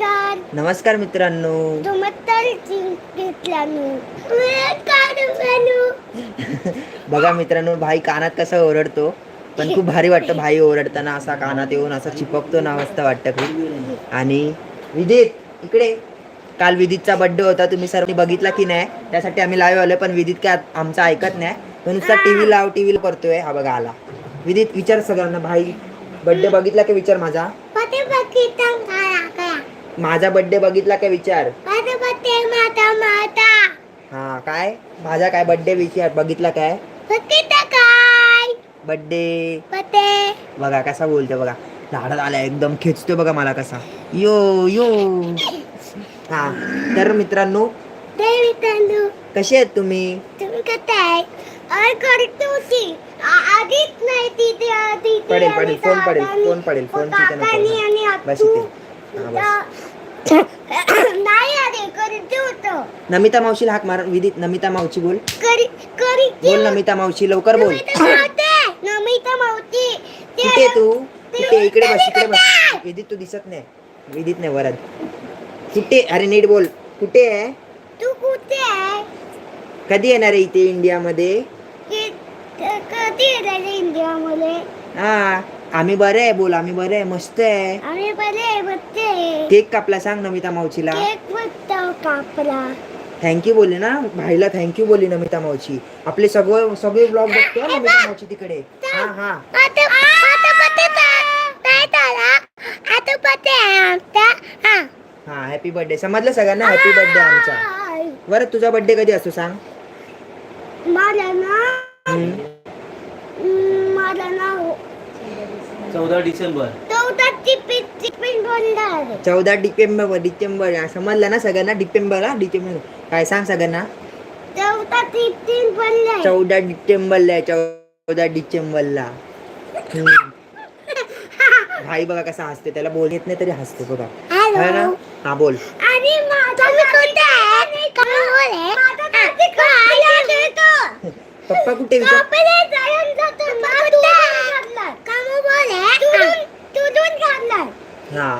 नमस्कार. नमस्कार मित्रांनो. बघा मित्रांनो भाई कानात कसा ओरडतो. पण खूप भारी वाटतं भाई ओरडताना असा कानात येऊन असा चिपकतो ना मस्त वाटतं खूप. आणि विदित इकडे. काल विदितचा बर्थडे होता तुम्ही सर्वांनी बघितला की नाही? त्यासाठी आम्ही लाईव्ह आलोय पण विदित काय आमचं ऐकत नाही. तो नुसता टीव्ही लाव टीव्ही करतोय हा बघा आला. विदित विचार सगळ्यांना. भाई बर्थडे बघितला का विचार माझा? माझा बर्थडे बघितला का विचार? हा काय? माझा काय बर्थडे विचार? बघितला काय? बघितलं काय? बर्थडे पते बघा कसा बोलतो बघा. झाडात आला एकदम खेचतोय बघा मला कसा. यो यो. हा तर मित्रांनो तांदू कसे आहेत तुम्ही? तुम्ही काय अरे करत होती आ- आधीच नाही तिथे पडेल पडेल फोन पडेल फोन पडेल फोन तिथे बस. इथे. हा, बस. नाही अरे करत होतं नमिता मावशीला हाक मार विदित नमिता मावशी बोल. करी करी बोल नमिता मावशी लवकर बोल. नमिता मावती कुठे आहे तू कुठे इकडे बस इकडे बस. विदित तू दिसत नाही विदित नाही वरद. कुठे अरे नीट बोल कुठे आहे? तू कुठे आहे? कधी येणार आहे इथे इंडियामध्ये? कधी येणार इंडियामध्ये? हा. आम्ही बरे आहे बोल आम्ही बरे आहे मस्त आहे. आम्ही बरे बघते केक कापला सांग नमिता मावशीला. केक कापला. थँक्यू बोलले ना भाईला थँक्यू बोलली नमिता मावशी. आपले सगळं सगळे ब्लॉग बघतो नमिता मावशी तिकडे. हा हा. हा. हा हॅपी बर्थडे समजलं सगळ्यांना? हॅपी बर्थडे आमचा. बरं तुझा बर्थडे कधी असतो सांग? मला ना हम्म. हम्म, मला ना चौदा डिसेंबर. चौदा डिसेंबर डिसेंबर. हा, समजलं ना सगळ्यांना? डिसेंबर हा डिसेंबर. काय सांग सगळ्यांना? चौदा बोलणार चौदा डिसेंबरला आहे, चौदा डिसेंबरला. भाई बघा कसा हसते त्याला बोल येत नाही तरी हसते बघा. है ना? हा बोल. आणि माझा मी कोणता आहे? पप्पा कुठे विचार हा.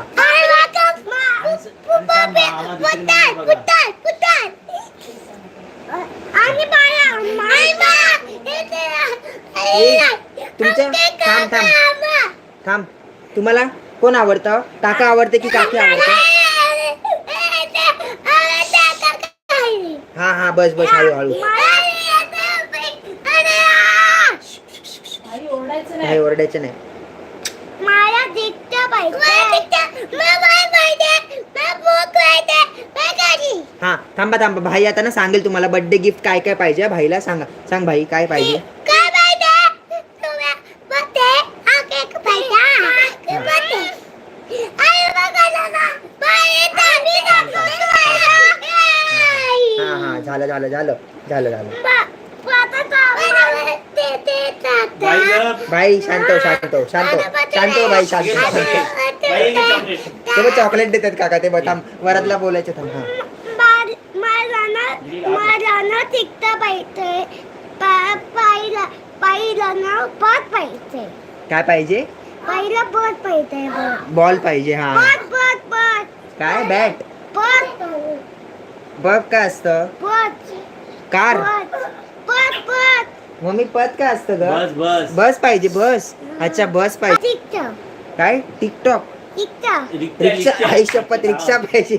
थांब थांब. थांब. तुम्हाला कोण आवडतं? काका आवडते की काकी आवडते? हा हा बस बस हळू काही ओरडायचं नाही. मला दिसतं पाहिजे. पाहिजे? हा थांबा थांबा. भाई आता ना सांगेल तुम्हाला बर्थडे गिफ्ट काय काय पाहिजे? भाईला सांगा. सांग भाई काय पाहिजे? हा हा झालं झालं झालं. झालं झालं बाई गं. भाई शांत शांत शांत. शांत भाई शांत चॉकलेट. ते बघ चॉकलेट देतात काका ते बघ थांब. वरातला बोलायचं थांब हा. काय पाहिजे? पहिला पद पाहिजे बॉल. पाहिजे हा. काय? बॅट. बघ काय असतं? कार. मम्मी पद काय असतं ग? बस बस. बस पाहिजे बस. अच्छा बस पाहिजे. काय? टिकटॉक. रिक्षा रिक्षा रिक्षा. आई शपथ रिक्षा पाहिजे.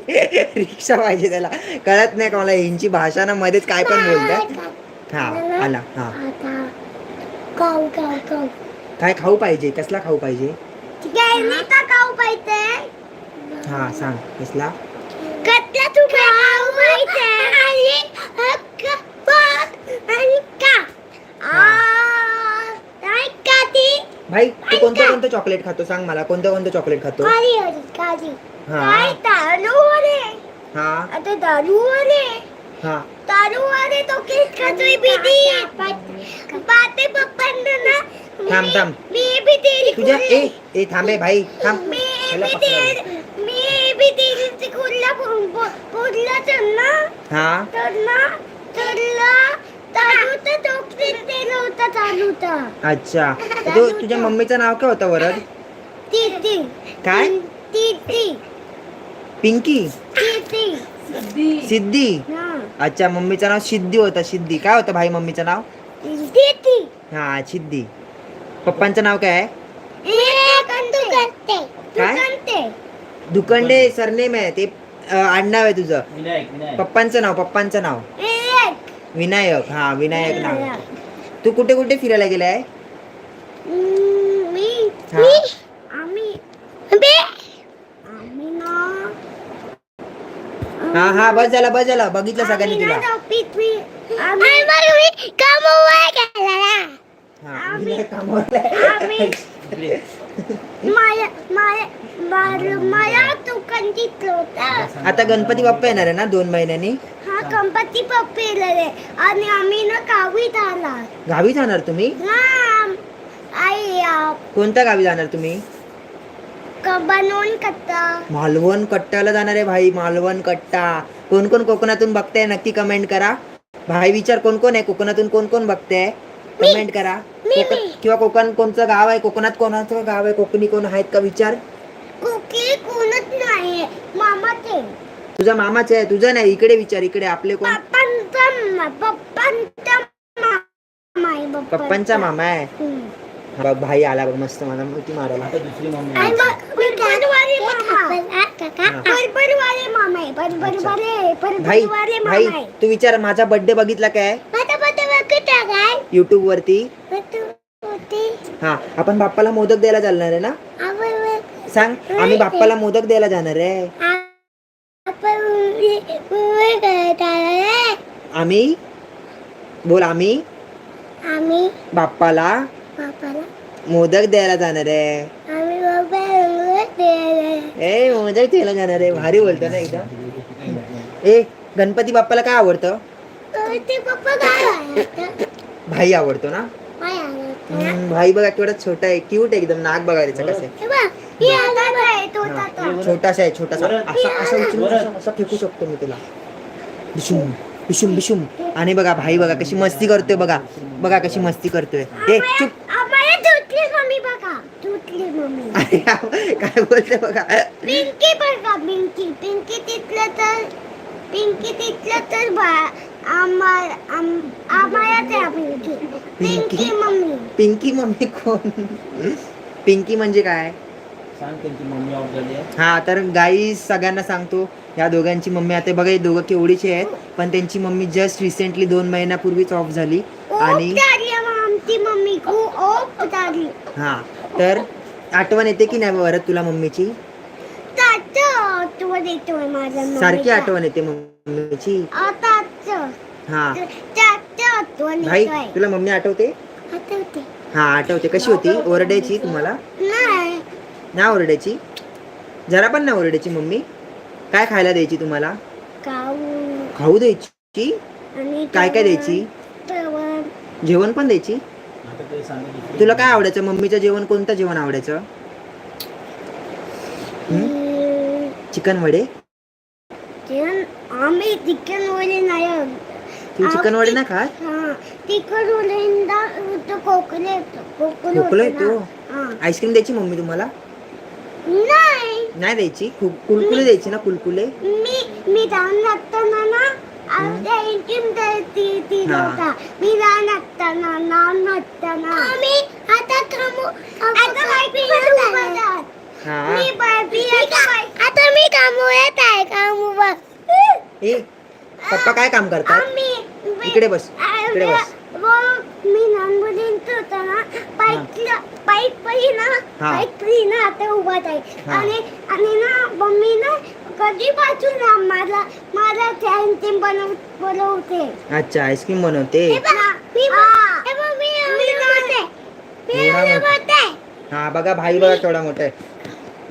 रिक्षा पाहिजे त्याला. कळत नाही का मला यांची भाषा ना मध्येच काय पण बोलतात हा आला हा. आता काऊ काऊ काऊ काय खाऊ पाहिजे? कसला खाऊ पाहिजे? काऊ पाहिजे? हा सांग. कसला? कतला तू खाऊ पाहिजे? आणि हक्क पद आणि का आ नाही का ती भाई तू कोणतं कोणतं चॉकलेट खातो सांग मला कोणतं कोणतं चॉकलेट खातो काली हरी काली हा काय दारू वाले हा आता दारू वाले हा दारू वाले तो केक खातोय बिदी बाते पप्पांना ना थांब, मी- थांब. मी भी तेरी तुझ्या कुल्ली- ए ए थांबे भाई थांब मी त्याला भी पकडावं. तेरी मी भी तेरी कुल्ला पुडला तर ना हा तर ना तरला दारू तर डॉक्टर दिलं होतं चालू होता अच्छा. तू तुझ्या मम्मीचं नाव काय होतं वरद? काय? पिंकी. सिद्धी. हा. अच्छा मम्मीचं नाव सिद्धी होतं सिद्धी. काय होतं भाई मम्मीचं नाव? हा सिद्धी. पप्पांचं नाव काय आहे? तू करते. तू काय? दुकंडे सरनेम आहे ते आडनाव आहे तुझं. पप्पांचं नाव पप्पांचं नाव. विनायक हा विनायक नाव. तू कुठे कुठे फिरायला गेलाय? मी? हा. मी? आम्ही. बे? आम्ही ना हा हा बस झाला बस झाला. बघितलं सगळ्यांनी तुला. आम्ही कामवाय गेला हा विनायक कामावर. आम्ही. माया माया माया माया दुकान तिथलं होतं आता गणपती बाप्पा येणार आहे ना दोन महिन्यांनी? हा गणपती पप्पी आणि आम्ही ना गावीत आला गावी जाणार तुम्ही? हा आई आ, कोणत्या गावी जाणार तुम्ही? क- बनवून करता मालवण कट्टाला जाणार आहे भाई मालवण कट्टा कोण कोण कोकणातून बघताय नक्की कमेंट करा. भाई विचार कोण कोण आहे? कोकणातून कोण कोण बघताय? कमेंट करा. कोकण-. किंवा कोकण कोणचं गाव आहे? कोकणात कोणाचं गाव आहे? कोकणी कोण आहेत का? विचार. कुकी कोणच नाही. मामा ते तुझा मामाचं आहे. तुझं नाही. इकडे विचार. इकडे आपले कोण? पप्पांचा मा- पप्पांचा मामा आहे. पप्पांचा. पप्पांचा मामा आहे. हम्म. हा बघ भाई आला बघ मस्त मला मोठी मारायला. आता दुसरी मम्मी आणि आहे. मग बरबरवाले मामा. हा. बरबरवाले मामा आहे. बरबरवाले भाई बरबरवाले भाई मामा आहे. तू विचार माझा बर्थडे बघितला काय माझा बर्थडे बघितला काय युट्यूब वरती. हा आपण बाप्पाला मोदक द्यायला चालणार आहे ना? सांग आम्ही बाप्पाला मोदक द्यायला जाणार आहे. आम्ही आम्ही? बोल आम्ही? बाप्पाला बापाला मोदक द्यायला जाणार आहे. आम्ही ए मोदक द्यायला जाणार आहे. भारी बोलतो ना एकदम. ए गणपती बाप्पाला काय आवडतं? ते पप्पा काय आहे भाई आवडतो ना? काय आहे हम्म, भाई बघा केवढा छोटा आहे क्यूट एकदम नाक बघा त्याचं कसं आहे हे बघ, हे तो हा. छोटासा. आहे छोटासा. असा असा उचलून वरद. असा- असा फेकू शकतो मी तुला. बिशुम बिशुम बिशुम. आणि बघा भाई बघा कशी मस्ती करतोय बघा. बघा कशी मस्ती करतोय. ए चुप. आम्हाला धुतली मम्मी बघा. धुतली मम्मी. अरे काय बोलते बघा. पिंकी बघा पिंकी. पिंकी तिथलं तर पिंकी तिथलं तर बा आम- पिंकी? पिंकी मम्मी. पिंकी मम्मी कोण? पिंकी म्हणजे काय? सांग त्यांची मम्मी ऑफ झाली आहे. हा तर गाई सगळ्यांना सांगतो या दोघांची मम्मी आता बघा हे दोघं केवढीचे आहेत पण त्यांची मम्मी जस्ट रिसेंटली दोन महिन्यापूर्वीच ऑफ झाली खूप आणि झाली आहे मग आमची मम्मी. खूप खूप झाली. हा तर आठवण येते की नाही बरं तुला मम्मीची? ताचं आठवण येतोय माझ्या सारखी. आठवण येते मम्मीची. आताचं हा. भाई तुला मम्मी आठवते? आठवते. हा आठवते. कशी होती? ओरडायची तुम्हाला? नाही. ना ओरडायची? जरा पण ना ओरडायची मम्मी. काय खायला द्यायची तुम्हाला? खाऊ. द्यायची? आणि काय काय द्यायची? जेवण. पण द्यायची? तुला काय आवडायचं? मम्मीचं जेवण कोणतं जेवण आवडायचं? चिकन वडे? आम्ही चिकन वडे नाही चिकन वडे ना खात हा चिकन वडेंदा तो खोकले येतो खोकले खोकला होतो येतो ना. हा. आईस्क्रीम द्यायची मम्मी तुम्हाला नाही नाही द्यायची कुलकुले द्यायची ना कुलकुले मी मी लहान असताना ना आमच्या इंजिन ती ती. होता मी लहान असताना लहान असताना आम्ही आता कामू आता हा मी आता मी कामू येत आहे कामू बघ ए पप्पा काय काम करतात? इकडे बस इकडे बस. मी नॉनबुलिंग होता ना बाईक पही ना पही ना आता उभा आहे. आणि आणि ना मम्मी ना कधीपासून ना बनव बनवते. अच्छा आईस्क्रीम बनवते? हे बघा, हे. हा. भाई बघा केवढा मोठा आहे.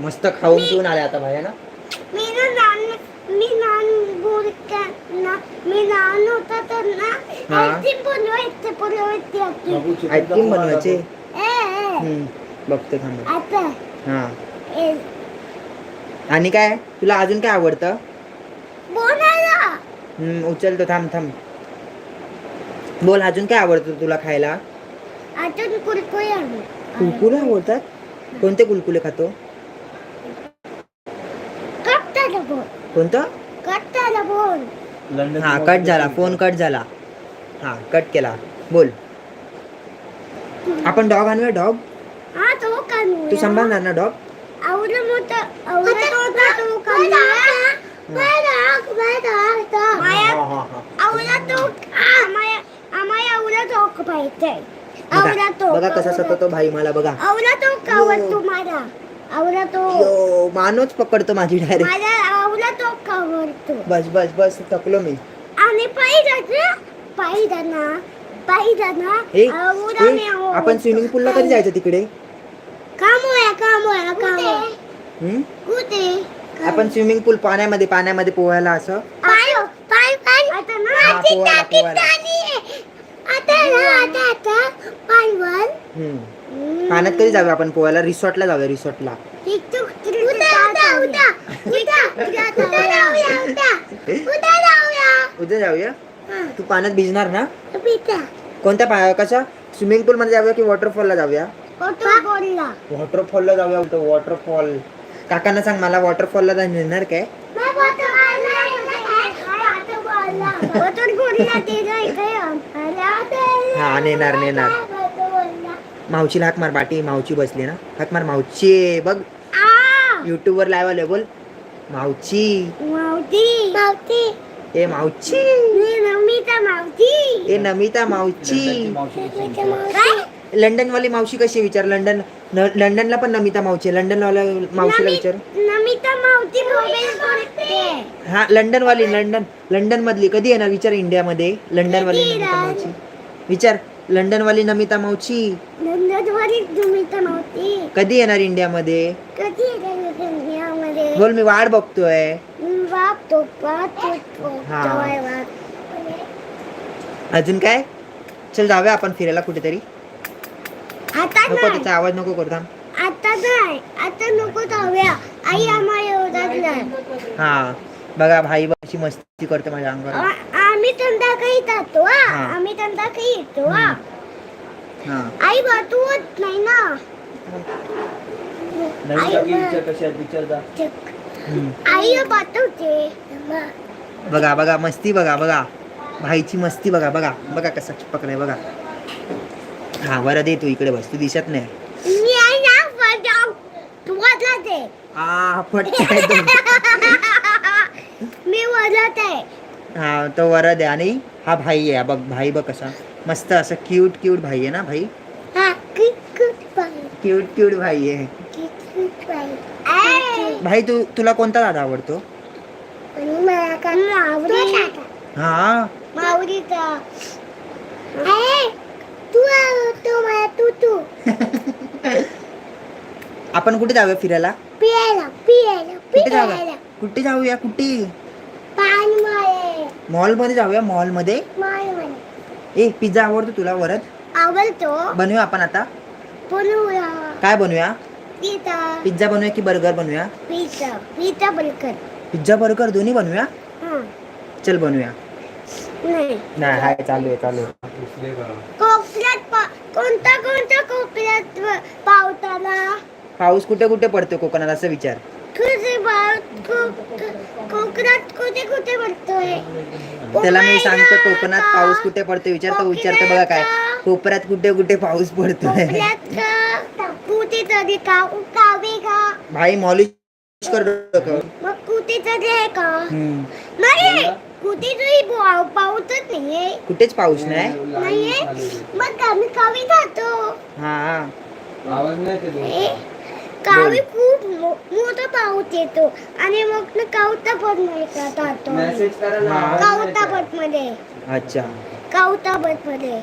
मस्त खाऊन पिऊन आले आता भाई ना? मी ना लहान मी लहान बोलते ना मी लहान होता तर ना हा. आईस्क्रीम बनवायचे आपली. आईस्क्रीम दाखव बनवायचे? ए, ए, हम्म, बघतो थांब. आता. हा. ए, आणि काय? तुला अजून काय आवडतं? बोलायला. हम्म, उचलतो. थांब थांब. बोल अजून काय आवडतं तुला खायला? अजून कुरकुरे आणू. कुलकुले आवडतात? कोणते कुलकुले खातो? कोणतं? कट झाला फोन लंडन हा कट झाला फोन कट झाला. हा कट केला. बोल. आपण डॉग आणूया डॉग हा तो कानू तू सांभाळणार ना डॉग आवडलं मोठं आवडत तो माया हा हा हा. आवडला तो आम्हाला आम्हाला आवडला तो पाहिजे. बघा तो बघा कसा सततो भाई मला बघा. आवडला तो कावड तुम्हाला आवडला तो. यो, मानूच पकडतो माझी डायरेक्ट मला आवडला तो कावडतो बस बस बस थकलो मी. आणि पाहिजे पाहिजे ना पाहिजे ना ए, आवडा ए, नाही आवडत. आपण स्विमिंग पूलला कधी जायचं तिकडे? काम होया काम होया काम हम्म? कुठे? आपण स्विमिंग पूल पाण्यामध्ये पाण्यामध्ये पोहायला असं? पाय पाय पाय. आता ना? हा, माझी पोहायला, टाकी पोहायला. झाली. आता ना आता आता पायवर. हम्म. पाण्यात कधी जाऊया आपण पोहायला रिसॉर्टला जाऊया रिसॉर्टला. उद्या जाऊया? तू पाण्यात भिजणार ना? कोणत्या पाया कशा? स्विमिंग पूल मध्ये जाऊया की वॉटरफॉलला जाऊया? वॉटरफॉलला. जाऊया वॉटरफॉल. काकांना सांग मला वॉटरफॉलला नेणार काय हा नेणार नेणार. मावशीला हाक मार बाटी मावची बसली ना. हाक मार मावची बघ. युट्यूब वर लाईव्ह आले बोल. मावची मावती ए मावची नमिता मावती ए नमिता मावची मावशी लंडन वाली मावशी. कशी विचार? लंडन न- लंडनला पण नमिता मावशी आहे. लंडन वाल्या मावशीला विचार. नमिता बोलते हा लंडन वाली लंडन लंडन मधली कधी येणार विचार इंडियामध्ये? लंडन वाली नमिता? मावशी. विचार. लंडन वाली नमिता मावशी नंदद्वारी नमिता मावती कधी येणार इंडियामध्ये? कधी येते दुनियामध्ये बोल मी वाट बघतोय. हा. जवळ बाप. अजून काय? चल जाऊया आपण फिरायला कुठेतरी. आता नको नाही. त्याचा आवाज नको करता आता नाही. आता नको जाऊया. आई आम्हाला हा. बघा भाई अशी मस्ती करते माझ्या अंगावर. आ- आम्ही संध्याकाळी जातो हा हा. आम्ही संध्याकाळी येतो हा हा आई बा तू होत नाही ना नवीन आई टाकी बा- विचार कशी आहे विचार जा चक. हम्म. आई पाठवते बघा बघा मस्ती बघा बघा भाईची मस्ती बघा बघा बघा कसा चिपकलाय बघा हा बरं दे तू इकडे बस तू दिसत नाही मी आहे ना पटाव तू वाजला ते आ फटकाय तो. मी वाजत आहे हा तो वरद आहे आणि हा भाई आहे बघ भाई बघ कसा. मस्त असं क्यूट क्यूट भाई आहे ना भाई? हा क्यूट क्यूट भाई. आहे. भाई. तू तुला कोणता दादा आवडतो? आणि मला का मावरी हा? आपण कुठे जाऊया फिरायला? कुठे जाऊया? कुठे जाऊया? कुठे? पान मळे मॉलमध्ये जाऊया मॉलमध्ये माय मळे ए पिझ्झा आवडतो तुला वरद आवडतो. बनवूया आपण आता. बनवूया. काय बनवूया? पिझ्झा. पिझ्झा बनवूया की बर्गर बनवूया? Pizza. Pizza burger. Pizza burger दोन्ही बनवूया? चल बनवूया. नाही. नाही हाय चालू आहे चालू आहे. कोकणात कोणता कोणता कोकणात पावताना? पाऊस कुठे कुठे पडतो कोकणात? असं विचार. कोकणात कुठे कुठे पडतोय? त्याला मी सांगतो कोकणात पाऊस कुठे पडतो विचारतो विचारतो बघा काय. कोपऱ्यात कुठे कुठे पाऊस पडतोय? भाई मॉलिश कर डोकं. मग कुठे तरी आहे का. नाही कुठे तरी नाहीये. कुठेच पाऊस नाही? नाहीये? मग आम्ही कावी जातो हा. हा. आवाज नाही कावी खूप मो- मोठा पाऊस येतो आणि मग ना कावतापटमध्ये का जातो येते. कावतापटमध्ये अच्छा. कावतापटमध्ये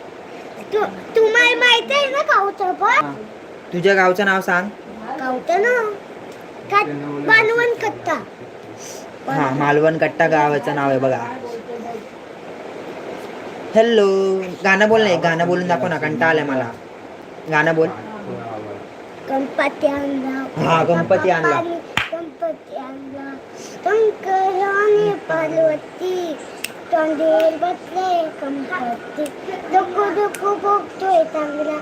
तू तुम्हाला माहिती आहे ना कावतापट हा. तुझ्या गावचं नाव सांग. कावत ना. बांधवण कट्टा हा मालवण कट्टा गावाचं नाव आहे बघा. हॅलो गाणं बोल नाही गाणं बोलून दाखव ना कंटा आलाय मला. गाणं बोल. गणपती आणला. हा, गणपती आणला. गणपती आणला. शंकराने पार्वती तोंडेल बसले गणपती. डोको डोको बघतोय चांगला.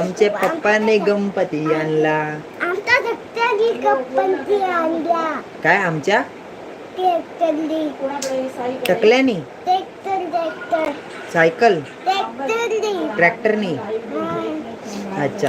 आमचे पप्पाने गणपती आणला. आमच्या सत्यानी गणपती आणल्या काय आमच्या? Tractor cycle? ट्रॅक्टरनी. अच्छा.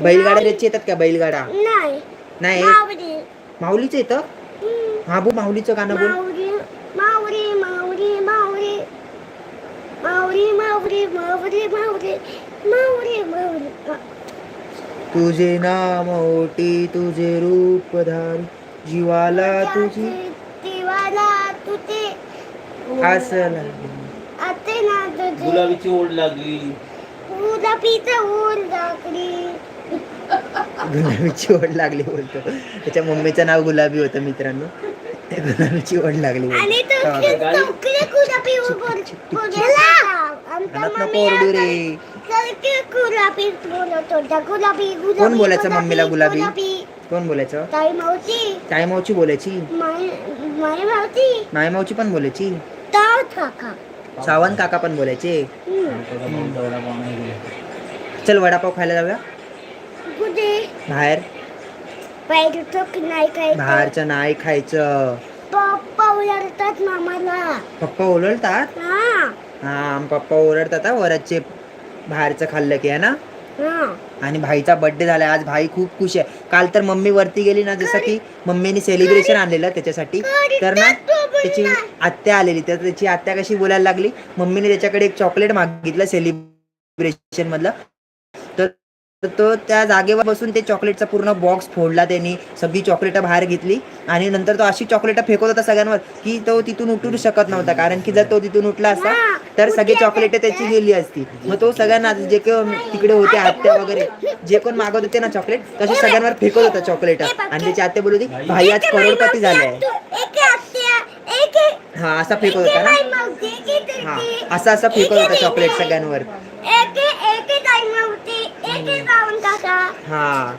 बैलगाड्या त्याची येतात का बैलगाडा? नाही. माऊलीचं येतं. हा बो माऊलीचं गाणं बोल. Maori Maori Maori Maori Maori Maori Maori Maori Maori Maori तुझे नाम ओटी तुझे रूप धारी जीवाला तुझी देवाला तुझे. असं आते ना तुझे. गुलाबीची ओढ लागली. गुलाबीचं ऊन लागली. गुलाबीची ओढ लागली बोलतो. त्याच्या मम्मीचं नाव गुलाबी होतं मित्रांनो. त्या गुलाबीची ओढ लागली कोण बोलायचं मम्मीला गुलाबी? कोण बोलायचं? ताई मावची बोलायची. माय मावची पण बोलायची. सावंत काका पण बोलायचे. चल वडापाव खायला जाऊया. कुठे? बाहेर. पाहिजे तो की नाही काय बाहेरचं नाही खायचं. पप्पा ओरडतात मामाला. पप्पा ओरडतात? हा. हा पप्पा ओरडतात हा. वरचे बाहेरचं खाल्लं की ना? हा. आणि भाईचा बर्थडे झालाय आज भाई खूप खुश आहे. काल तर मम्मी वरती गेली ना जसं की मम्मीने सेलिब्रेशन आणलेलं त्याच्यासाठी. तर ना त्याची आत्या आलेली. तर त्याची आत्या कशी बोलायला लागली? मम्मीने त्याच्याकडे एक चॉकलेट मागितलं सेलिब्रेशन मधलं. तर तो त्या जागेवर बसून ते चॉकलेटचा पूर्ण बॉक्स फोडला त्यांनी सगळी चॉकलेट बाहेर घेतली आणि नंतर तो अशी चॉकलेट फेकत होता सगळ्यांवर की तो तिथून उठू शकत नव्हता. कारण की जर तो तिथून उठला असता तर सगळी चॉकलेट त्याची गेली असती. मग तो सगळ्यांना जे कोण तिकडे होते आत्या वगैरे जे कोण मागत होते ना चॉकलेट तसे सगळ्यांवर फेकत होता चॉकलेट. आणि त्याची आत्या बोलत होती भाई आज करोडपती झाले हा असा फेकत होता ना. हा असा असा फेकत होता चॉकलेट सगळ्यांवर. हा.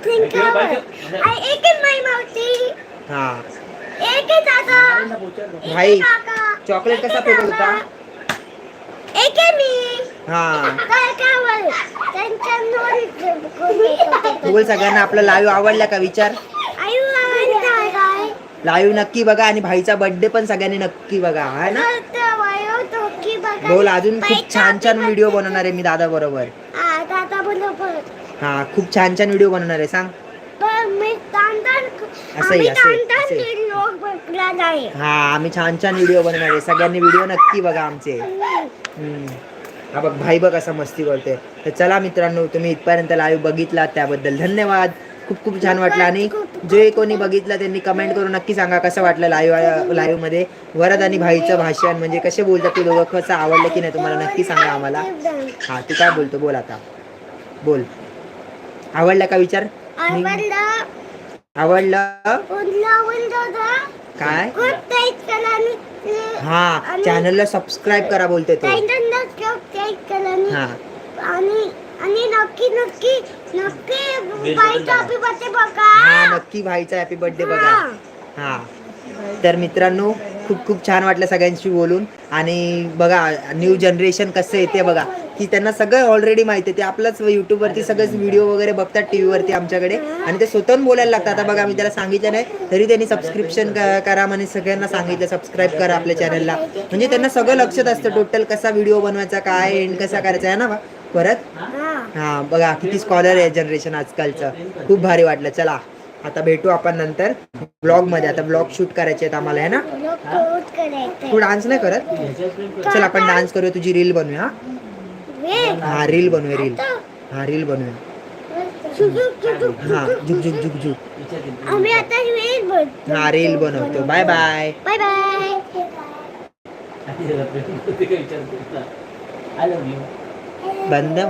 हा. भाई चॉकलेट कसा फेकत होता? हा. बोल सगळ्यांना आपलं लाईव्ह आवडला का? विचार. लाईव्ह नक्की बघा आणि भाईचा बर्थडे पण सगळ्यांनी नक्की बघा हा ना? बोल अजून खूप छान छान व्हिडिओ बनवणार आहे मी दादा बरोबर. हा खूप छान छान व्हिडिओ बनवणार आहे सांग. हा आम्ही छान छान व्हिडिओ बनवणार आहे. सगळ्यांनी व्हिडिओ नक्की बघा आमचे. हा बघ भाई बघ असा मस्ती करतोय. तर चला मित्रांनो तुम्ही इथपर्यंत लाईव्ह बघितला त्याबद्दल धन्यवाद. खूप खूप छान वाटलं आणि जे कोणी बघितलं त्यांनी कमेंट करून नक्की सांगा कसं वाटलं लाईव्ह लाईव्हमध्ये. वरद आणि भाईचं भाषण म्हणजे कसे बोलतात ते दोघं कसं आवडलं की नाही तुम्हाला नक्की सांगा आम्हाला. हा तू काय बोलतो बोल आता. बोल. आवडलं का विचार? आवडलं. आवडलं? उडलं आवडलं काय? हा चॅनलला सबस्क्राईब करा बोलते तो. हा. आणि आणि नक्की नक्की नक्की बाईचा हॅपी बर्थडे बघा. हा नक्की भाईचा हॅपी बर्थडे बघा. हा. हा. तर मित्रांनो खूप खूप छान वाटलं सगळ्यांशी बोलून. आणि बघा न्यू जनरेशन कसं येते बघा. की त्यांना सगळं ऑलरेडी माहिती आहे. ते आपलंच युट्यूबवरती सगळंच व्हिडिओ वगैरे बघतात टी व्हीवरती आमच्याकडे. आणि ते स्वतःहून बोलायला लागतात. आता बघा मी त्याला सांगितलं नाही तरी त्यांनी सबस्क्रिप्शन करा म्हणे. सगळ्यांना सांगितलं सबस्क्राईब करा आपल्या चॅनलला म्हणजे त्यांना सगळं लक्षात असतं. टोटल कसा व्हिडिओ बनवायचा काय एंड कसा करायचा आहे ना बा? परत? हा. बघा किती स्कॉलर आहे जनरेशन आजकालचं. खूप भारी वाटलं. चला आता भेटू आपण नंतर. ब्लॉगमध्ये आता ब्लॉग शूट करायचे आहेत आम्हाला आहे ना? तू डान्स नाही करत? चल आपण डान्स करूया. तुझी रील बनवूया हा? हा रील बनवूया रील. हा रील सुजुक हा झुक झुक झुक झुक. आम्ही आता बोलतो हा रील बनवतो. Bye bye. Bye bye. बंद हो